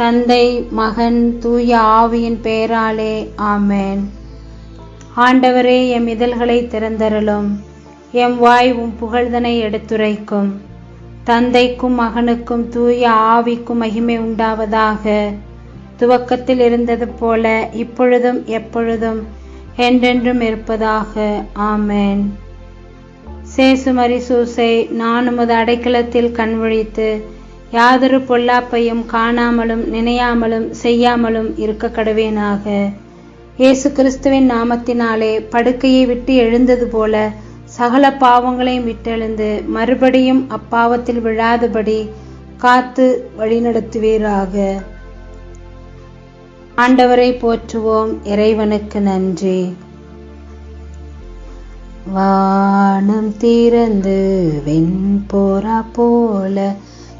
தந்தை மகன் தூய ஆவியின் பெயராலே ஆமேன். ஆண்டவரே எம் இதழ்களை திறந்தருளும். எம் வாய் உம் புகழ்தனை எடுத்துரைக்கும். தந்தைக்கும் மகனுக்கும் தூய ஆவிக்கும் மகிமை உண்டாவதாக. துவக்கத்தில் இருந்தது போல இப்பொழுதும் எப்பொழுதும் என்றென்றும் இருப்பதாக. ஆமேன். சேசுமரி சூசை நான் உமது அடைக்கலத்தில் கண்விழித்து யாதொரு பொல்லாப்பையும் காணாமலும் நினையாமலும் செய்யாமலும் இருக்க கடவேனாக. இயேசு கிறிஸ்துவின் நாமத்தினாலே படுக்கையை விட்டு எழுந்தது போல சகல பாவங்களையும் விட்டெழுந்து மறுபடியும் அப்பாவத்தில் விழாதபடி காத்து வழிநடத்துவீராக. ஆண்டவரை போற்றுவோம். இறைவனுக்கு நன்றி. வானம் திறந்து வெண்போரா போல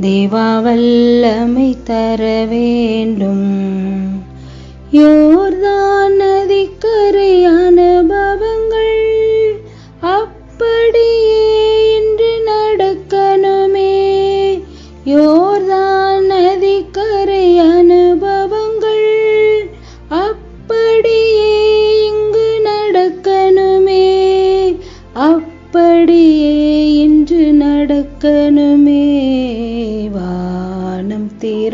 தேவா வல்லமை தர வேண்டும். யோர்தான் நதிக்கரையான பவங்கள் அப்படியே இன்று நடக்கணுமே. யோர்தான் நதிக்கரையான பவங்கள் அப்படியே இங்கு நடக்கணுமே. அப்படியே இன்று நடக்கணுமே.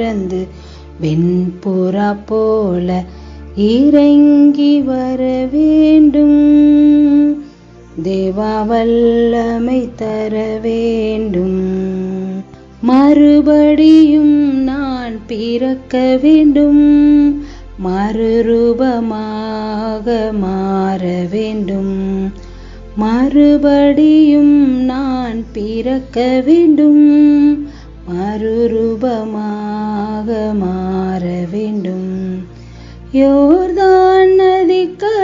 பிறந்து வெண்புறா போல இறங்கி வர வேண்டும். தேவா வல்லமை தர வேண்டும். மறுபடியும் நான் பிறக்க வேண்டும். மறுரூபமாக மாற வேண்டும். மறுபடியும் நான் பிறக்க வேண்டும். மறுரூபமாக மாற வேண்டும். யோர்தான் நதிக்கரை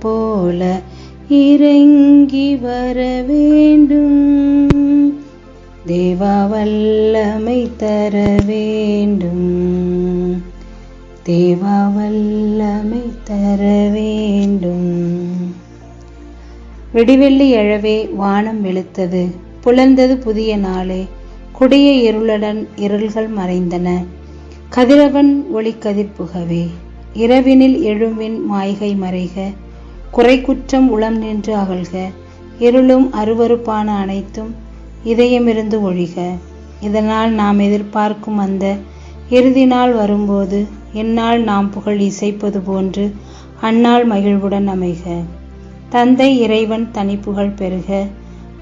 போல இறங்கி வர வேண்டும். தேவா வல்லமை தர வேண்டும். தேவா வல்லமை தர வேண்டும். விடிவெள்ளி எழவே வானம் வெளுத்தது. புலர்ந்தது புதிய நாளே. கொடிய இருளுடன் இருள்கள் மறைந்தன. கதிரவன் ஒளி கதிர் புகவே. இரவினில் எழும்பின் மாய்கை மறைக. குறைக்குற்றம் உளம் நின்று அகழ்க. இருளும் அருவருப்பான அனைத்தும் இதயமிருந்து ஒழிக. இதனால் நாம் எதிர்பார்க்கும் அந்த இறுதி நாள் வரும்போது என்னால் நாம் புகழ் இசைப்பது போன்று அந்நாள் மகிழ்வுடன் அமைக. தந்தை இறைவன் தனிப்புகழ் பெறுக.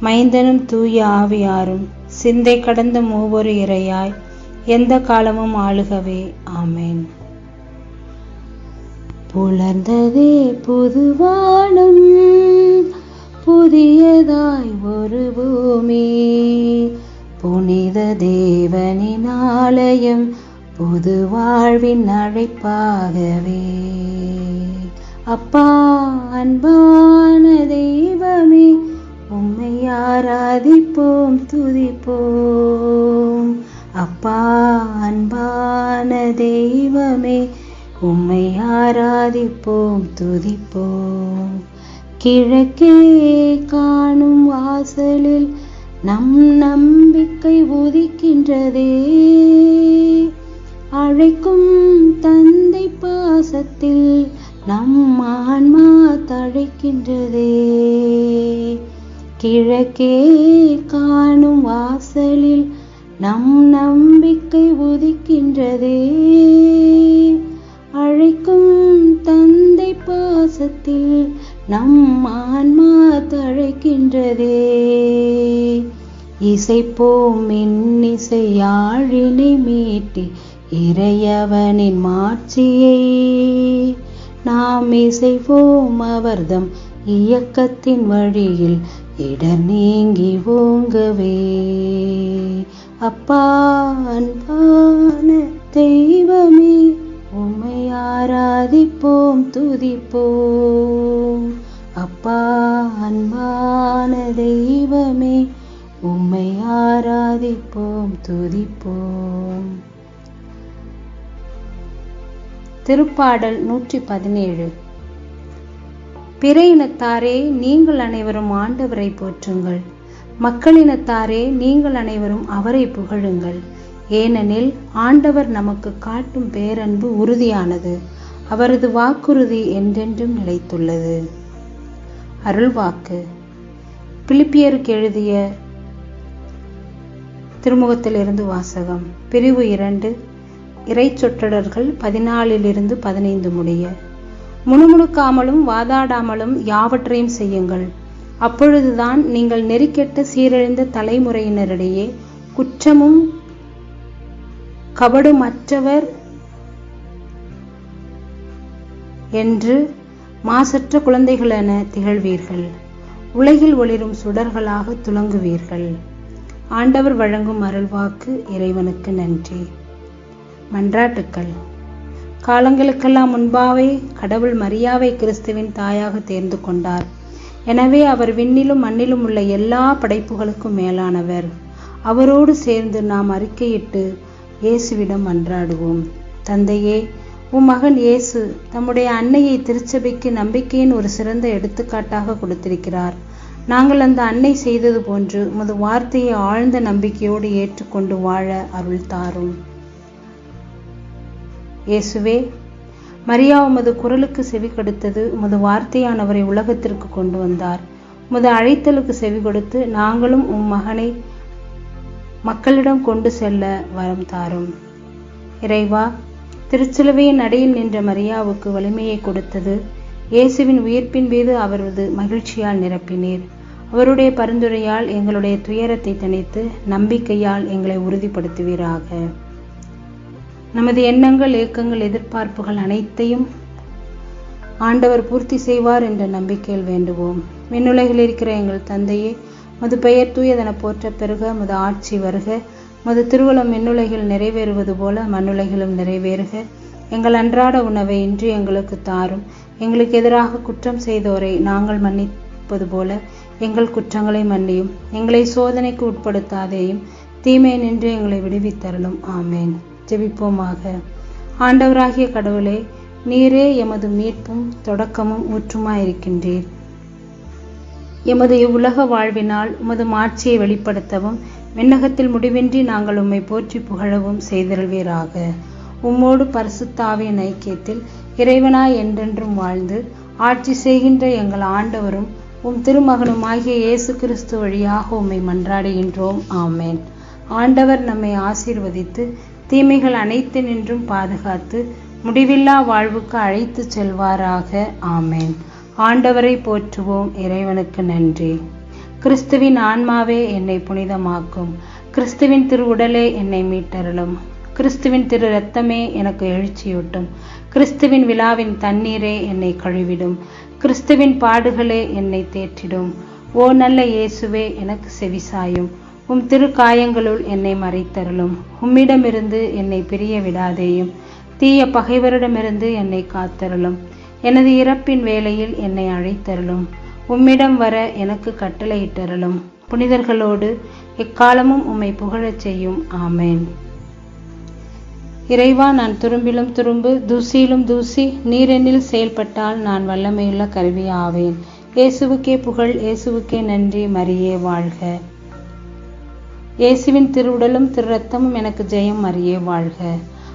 மைந்தனும் தூய ஆவியாரும் சிந்தை கடந்த மூவொரு இறையாய் எந்த காலமும் ஆளுகவே. ஆமேன். புலர்ந்ததே புதுவானம் புதியதாய் ஒரு பூமி. புனித தேவனின் ஆலயம் புது வாழ்வின் அழைப்பாகவே. அப்பா அன்பான தெய்வமே உம்மை ஆராதிப்போம் துதிப்போம். அப்பா அன்பான தெய்வமே உம்மை ஆராதிப்போம் துதிப்போம். கிழக்கே காணும் வாசலில் நம் நம்பிக்கை உதிக்கின்றதே. அழைக்கும் தந்தை பாசத்தில் நம் ஆன்மா தழைக்கின்றதே. கிழக்கே காணும் வாசலில் நம் நம்பிக்கை உதிக்கின்றதே. பாசத்தில் நம் ஆன்மா தழைக்கின்றதே. இசைப்போம் இன்னிசையாழினை மீட்டி இறையவனின் மாட்சியை. நாம் இசைவோம் அவர்தம் இயக்கத்தின் வழியில் இடர் நீங்கி ஓங்கவே. அப்பா அன்பான தெய்வமே. ஆராதிப்போம் துதிப்போம். அப்பா அன்பான தெய்வமே உம்மை ஆராதிப்போம் துதிப்போம். திருப்பாடல் நூற்றி பதினேழு பிற இனத்தாரே நீங்கள் அனைவரும் ஆண்டவரை போற்றுங்கள். மக்களினத்தாரே நீங்கள் அனைவரும் அவரை புகழுங்கள். ஏனெனில் ஆண்டவர் நமக்கு காட்டும் பேரன்பு உறுதியானது. அவரது வாக்குறுதி என்றென்றும் நிலைத்துள்ளது. அருள்வாக்கு. பிலிப்பியருக்கு எழுதிய திருமுகத்திலிருந்து வாசகம். பிரிவு இரண்டு. இறை சொற்றொடர்கள் பதினாலிலிருந்து பதினைந்து முடிய. முணுமுணுக்காமலும் வாதாடாமலும் யாவற்றையும் செய்யுங்கள். அப்பொழுதுதான் நீங்கள் நெறிக்கெட்ட சீரழிந்த தலைமுறையினரிடையே குற்றமும் கபடுமற்றவர் என்று மாசற்ற குழந்தைகளென திகழ்வீர்கள். உலகில் ஒளிரும் சுடர்களாக துலங்குவீர்கள். ஆண்டவர் வழங்கும் அருள்வாக்கு இறைவனுக்கு நன்றி. மன்றாட்டுக்கள். காலங்களுக்கெல்லாம் முன்பாவே கடவுள் மரியாவை கிறிஸ்துவின் தாயாக தேர்ந்து கொண்டார். எனவே அவர் விண்ணிலும் மண்ணிலும் உள்ள எல்லா படைப்புகளுக்கும் மேலானவர். அவரோடு சேர்ந்து நாம் அறிக்கையிட்டு இயேசுவிடம் மன்றாடுவோம் தந்தையே உம் மகன் இயேசு தம்முடைய அன்னையை திருச்சபைக்கு நம்பிக்கையின் ஒரு சிறந்த எடுத்துக்காட்டாக கொடுத்திருக்கிறார். நாங்கள் அந்த அன்னை செய்தது போன்று உமது வார்த்தையை ஆழ்ந்த நம்பிக்கையோடு ஏற்றுக்கொண்டு வாழ அருள் தாரும். இயேசுவே மரியா உமது குரலுக்கு செவி கொடுத்தது உமது வார்த்தையானவரை உலகத்திற்கு கொண்டு வந்தார். உமது அழைத்தலுக்கு செவி கொடுத்து நாங்களும் உம் மகனை மக்களிடம் கொண்டு செல்ல வரம் தாரும். இறைவா திருச்சிலுவையின் அடியில் நின்ற மரியாவுக்கு வலிமையை கொடுத்தது. இயேசுவின் உயிர்ப்பின் மீது அவரது மகிழ்ச்சியால் நிரப்பினீர். அவருடைய பரிந்துரையால் எங்களுடைய துயரத்தை தணித்து நம்பிக்கையால் எங்களை உறுதிப்படுத்துவீராக. நமது எண்ணங்கள் ஏக்கங்கள் எதிர்பார்ப்புகள் அனைத்தையும் ஆண்டவர் பூர்த்தி செய்வார் என்ற நம்பிக்கையில் வேண்டுவோம். விண்ணுலகில் இருக்கிற எங்கள் தந்தையே மது பெயர் தூயதென போற்ற பெருக மது ஆட்சி வருக. மது திருவளம் மின்னுலகில் நிறைவேறுவது போல மண்ணுலகிலும் நிறைவேறுக. எங்கள் அன்றாட உணவை இன்று எங்களுக்கு தாரும். எங்களுக்கு எதிராக குற்றம் செய்தோரை நாங்கள் மன்னிப்பது போல எங்கள் குற்றங்களை மன்னியும். எங்களை சோதனைக்கு உட்படுத்தாதேயும் தீமை நின்று எங்களை விடுவித்தரலும் ஆமேன். ஜெபிப்போமாக. ஆண்டவராகிய கடவுளே நீரே எமது மீட்பும் தொடக்கமும் ஊற்றுமாயிருக்கின்றீர். எமது இவ்வுலக வாழ்வினால் உமது மாட்சியை வெளிப்படுத்தவும் விண்ணகத்தில் முடிவின்றி நாங்கள் உம்மை போற்றி புகழவும் செய்திருவீராக உம்மோடு பரிசுத்தாவின் ஐக்கியத்தில் இறைவனாய் என்றென்றும் வாழ்ந்து ஆட்சி செய்கின்ற எங்கள் ஆண்டவரும் உம் திருமகனுமாகிய இயேசு கிறிஸ்து வழியாக உம்மை மன்றாடுகின்றோம். ஆமேன். ஆண்டவர் நம்மை ஆசீர்வதித்து தீமைகள் அனைத்து நின்றும் பாதுகாத்து முடிவில்லா வாழ்வுக்கு அழைத்து செல்வாராக. ஆமேன். ஆண்டவரை போற்றுவோம் இறைவனுக்கு நன்றி. கிறிஸ்துவின் ஆன்மாவே என்னை புனிதமாக்கும். கிறிஸ்துவின் திரு உடலே என்னை மீட்டருளும். கிறிஸ்துவின் திரு ரத்தமே எனக்கு எழுச்சியூட்டும். கிறிஸ்துவின் விழாவின் தண்ணீரே என்னை கழுவிடும். கிறிஸ்துவின் பாடுகளே என்னை தேற்றிடும். ஓ நல்ல இயேசுவே எனக்கு செவிசாயும் உம் திரு காயங்களுள் என்னை மறைத்தருளும். உம்மிடமிருந்து என்னை பிரிய விடாதேயும். தீய பகைவரிடமிருந்து என்னை காத்தருளும். எனது இறப்பின் வேளையில் என்னை அழைத்தருளும். உம்மிடம் வர எனக்கு கட்டளையிட்டருளும். புனிதர்களோடு எக்காலமும் உம்மை புகழச் செய்யும். ஆமேன். இறைவா நான் துரும்பிலும் துரும்பு தூசியிலும் தூசி நீரெண்ணில் செயல்பட்டால் நான் வல்லமையுள்ள கருவி ஆவேன். இயேசுவுக்கே புகழ் இயேசுவுக்கே நன்றி மரியே வாழ்க. இயேசுவின் திருவுடலும் திரு ரத்தமும் எனக்கு ஜெயம் மரியே வாழ்க.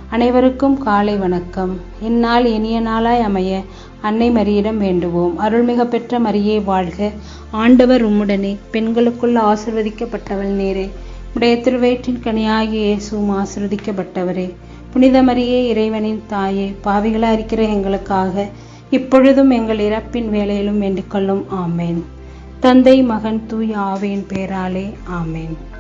அனைவருக்கும் காலை வணக்கம். இந்நாள் இனிய நாளாய் அமைய அன்னை மரியிடம் வேண்டுவோம். அருள்மிக பெற்ற மரியே வாழ்க. ஆண்டவர் உம்முடனே பெண்களுக்குள் ஆசிர்வதிக்கப்பட்டவள் நேரே. உடைய திருவயிற்றின் கனியாகிய இயேசுவும் ஆசிர்வதிக்கப்பட்டவரே. புனித மரியே இறைவனின் தாயே பாவிகளா இருக்கிற எங்களுக்காக இப்பொழுதும் எங்கள் இறப்பின் வேலையிலும் வேண்டிக் கொள்ளும். ஆமேன். தந்தை மகன் தூய் ஆவியின் பேராலே. ஆமேன்.